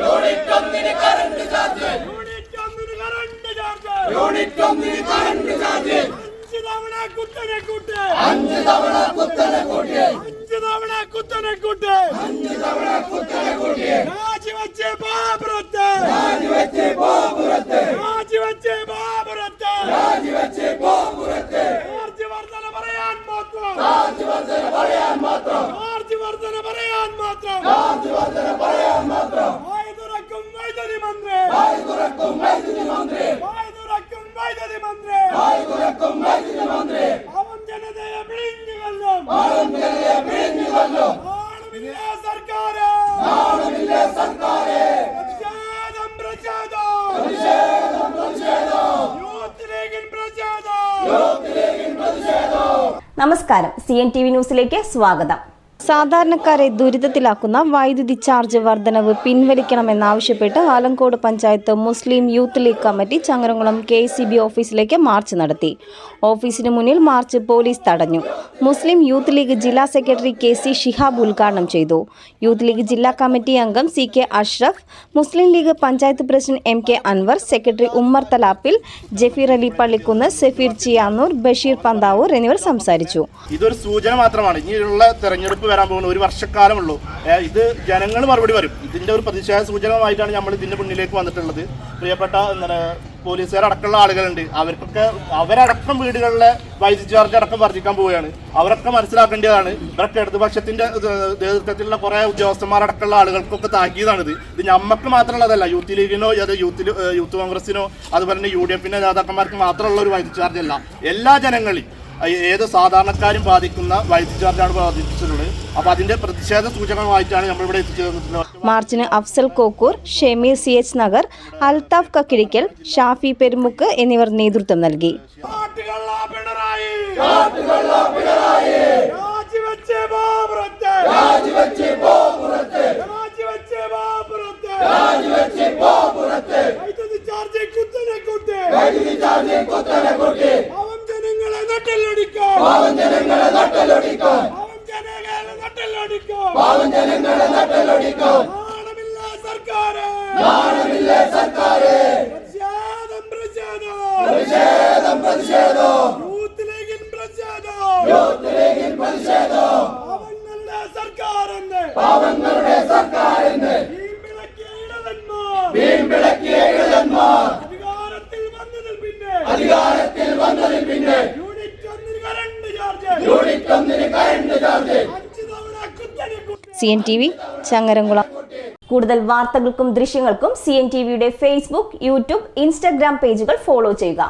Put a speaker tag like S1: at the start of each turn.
S1: Unit ഒന്നിന് current charge
S2: unit ഒന്നിന് current charge
S1: അഞ്ച് തവണ കുത്തനെ കൂട്ട്
S2: അഞ്ച് തവണ കുത്തനെ കൂട്ടി
S1: അഞ്ച് തവണ കുത്തനെ കൂട്ട്
S2: അഞ്ച് തവണ കുത്തനെ കൂട്ടി
S1: രാജിവെച്ച് ബാബുറത്ത്
S2: രാജിവെച്ച് ഗോപുരത്ത്
S1: രാജിവെച്ച് ബാബുറത്ത്
S2: രാജിവെച്ച് ഗോപുരത്ത്
S1: ചാർജ് വർധന പറയാൻ മാത്രം
S2: ചാർജ് വർധന പറയാൻ മാത്രം
S1: ചാർജ് വർധന പറയാൻ മാത്രം
S2: ചാർജ് വർധന പറയാൻ മാത്രം
S1: ലീഗിൻ പ്രതിഷേധം
S2: യൂത്തിലേക്കും പ്രതിഷേധം
S3: നമസ്കാരം സി എൻ ടി വി ന്യൂസിലേക്ക് സ്വാഗതം
S4: സാധാരണക്കാരെ ദുരിതത്തിലാക്കുന്ന വൈദ്യുതി ചാർജ് വർധനവ് പിൻവലിക്കണമെന്നാവശ്യപ്പെട്ട് Alankode panchayat Muslim youth league committee Changaramkulam K ഓഫീസിലേക്ക് മാർച്ച് നടത്തി. ഓഫീസിന് മുന്നിൽ മാർച്ച് പോലീസ് തടഞ്ഞു. മുസ്ലിം യൂത്ത് ലീഗ് ജില്ലാ സെക്രട്ടറി കെ സി ഷിഹാബ് ഉദ്ഘാടനം ചെയ്തു. യൂത്ത് ലീഗ് ജില്ലാ കമ്മിറ്റി അംഗം C K Ashraf Muslim league panchayat president M K Anwar secretary Ummer Thalappil Jafeer Ali Pallikkunnu Safeer Chiyannur Basheer Panthavoor എന്നിവർ സംസാരിച്ചു.
S5: ഇതൊരു സൂചന മാത്രമാണ്. ഇനിയുള്ള തെരഞ്ഞെടുപ്പ് വരാൻ പോകുന്ന ഒരു വർഷക്കാലമുള്ളൂ. ഇത് ജനങ്ങൾ മറുപടി വരും ഇതിന്റെ ഒരു പ്രതിഷേധ സൂചകമായിട്ടാണ് നമ്മൾ ഇതിന്റെ മുന്നിലേക്ക് വന്നിട്ടുള്ളത്. പ്രിയപ്പെട്ട എന്താണ് പോലീസുകാരടക്കമുള്ള ആളുകളുണ്ട്. അവർക്കൊക്കെ അവരടക്കം വീടുകളിലെ വൈദ്യുതി ചാർജ് അടക്കം വർദ്ധിക്കാൻ പോവുകയാണ്. അവരൊക്കെ മനസ്സിലാക്കേണ്ടതാണ് ഇവരൊക്കെ ഇടതുപക്ഷത്തിന്റെ ഇത് നേതൃത്വത്തിലുള്ള കുറെ ഉദ്യോഗസ്ഥന്മാരടക്കമുള്ള ആളുകൾക്കൊക്കെ താക്കിയതാണിത് ഇത് നമ്മൾക്ക് മാത്രമുള്ളതല്ല യൂത്ത് ലീഗിനോ അത് യൂത്ത് യൂത്ത് കോൺഗ്രസിനോ അതുപോലെ തന്നെ യു ഡി എഫിന്റെ നേതാക്കന്മാർക്ക് മാത്രമുള്ള ഒരു വൈദ്യുതി ചാർജ് അല്ല. എല്ലാ ജനങ്ങളെയും ഏത് സാധാരണക്കാരും ബാധിക്കുന്ന വൈദ്യുതി ചാർജാണ് ബാധിച്ചിട്ടുള്ളത്. അപ്പൊ അതിന്റെ പ്രതിഷേധ സൂചകമായിട്ടാണ് നമ്മളിവിടെ എത്തിച്ചേർന്നിട്ടുള്ളത്
S4: മാർച്ചിന് അഫ്സൽ കോക്കൂർ ഷെമീർ സി എച്ച് നഗർ അൽതാഫ് കക്കിരിക്കൽ ഷാഫി പെരുമുക്ക് എന്നിവർ നേതൃത്വം നൽകി.
S1: വൈദ്യുതി ചാർജ് കുത്തനെ കുത്തേ.
S2: വൈദ്യുതി ചാർജ് കുത്തനെ കൂട്ടി
S1: നട്ടല്ലടിക്കും.
S2: പാവം ജനങ്ങളെ നട്ടലൊടിക്കാൻ
S1: ജനങ്ങളെ
S2: പാവം ജനങ്ങളെ നട്ടലൊടിക്കാൻ
S1: നാണമില്ല സർക്കാര്.
S2: നാണമില്ല സർക്കാരെ.
S1: പ്രതിഷേധം പ്രതിഷേധം.
S2: പ്രതിഷേധം പ്രതിഷേധം.
S1: യൂത്ത് ലീഗിൻ പ്രതിഷേധം.
S2: യൂത്തിലേക്കും പ്രതിഷേധം.
S1: അവങ്ങളുടെ സർക്കാരെന്ന്.
S2: പാവങ്ങളുടെ സർക്കാരിന്
S4: C N T V Changaramkulam.
S3: കൂടുതൽ വാർത്തകൾക്കും ദൃശ്യങ്ങൾക്കും സി എൻ ടി വിയുടെ ഫേസ്ബുക്ക് യൂട്യൂബ് ഇൻസ്റ്റഗ്രാം പേജുകൾ ഫോളോ ചെയ്യുക.